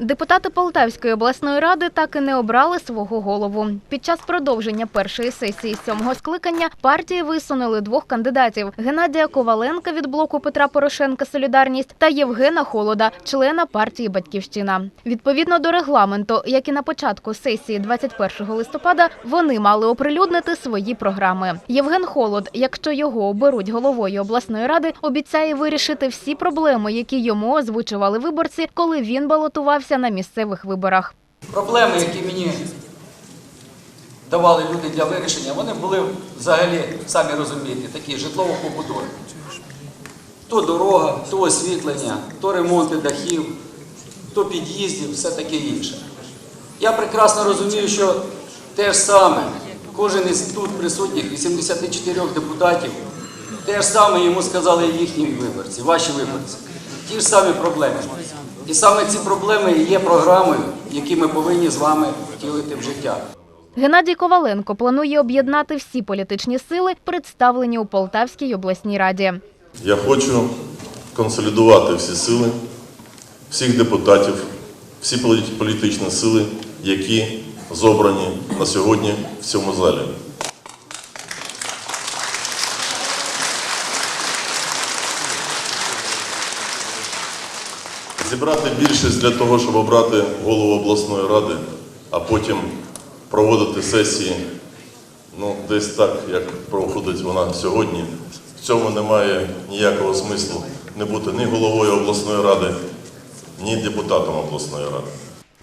Депутати Полтавської обласної ради так і не обрали свого голову. Під час продовження першої сесії сьомого скликання партії висунули двох кандидатів: Геннадія Коваленка від блоку Петра Порошенка Солідарність та Євгена Холода, члена партії Батьківщина. Відповідно до регламенту, як і на початку сесії 21 листопада, вони мали оприлюднити свої програми. Євген Холод, якщо його оберуть головою обласної ради, обіцяє вирішити всі проблеми, які йому озвучували виборці, коли він балотувався на місцевих виборах. Проблеми, які мені давали люди для вирішення, вони були взагалі, самі розумієте, такі житлово-побутові. То дорога, то освітлення, то ремонти дахів, то під'їздів, все таке інше. Я прекрасно розумію, що те ж саме, кожен із тут присутніх 84 депутатів, те ж саме йому сказали їхні виборці, ваші виборці. Ті ж самі проблеми. І саме ці проблеми і є програмою, які ми повинні з вами втілити в життя. Геннадій Коваленко планує об'єднати всі політичні сили, представлені у Полтавській обласній раді. Я хочу консолідувати всі сили, всіх депутатів, всі політичні сили, які зобрані на сьогодні в цьому залі. Зібрати більшість для того, щоб обрати голову обласної ради, а потім проводити сесії Ну, десь так, як проходить вона сьогодні. В цьому немає ніякого смислу не бути ні головою обласної ради, ні депутатом обласної ради.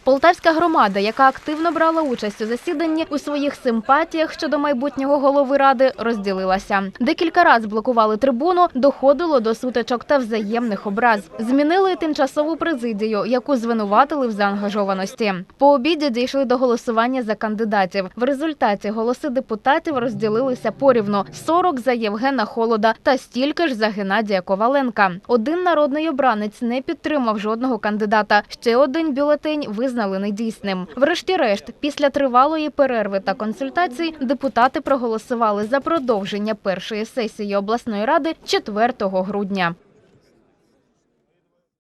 Полтавська громада, яка активно брала участь у засіданні, у своїх симпатіях щодо майбутнього голови ради розділилася. Декілька разів блокували трибуну, доходило до сутичок та взаємних образ. Змінили тимчасову президію, яку звинуватили в заангажованості. По обіді дійшли до голосування за кандидатів. В результаті голоси депутатів розділилися порівну: 40 за Євгена Холода та стільки ж за Геннадія Коваленка. Один народний обранець не підтримав жодного кандидата. Ще один бюлетень визнали недійсним. Врешті-решт, після тривалої перерви та консультацій, депутати проголосували за продовження першої сесії обласної ради 4 грудня.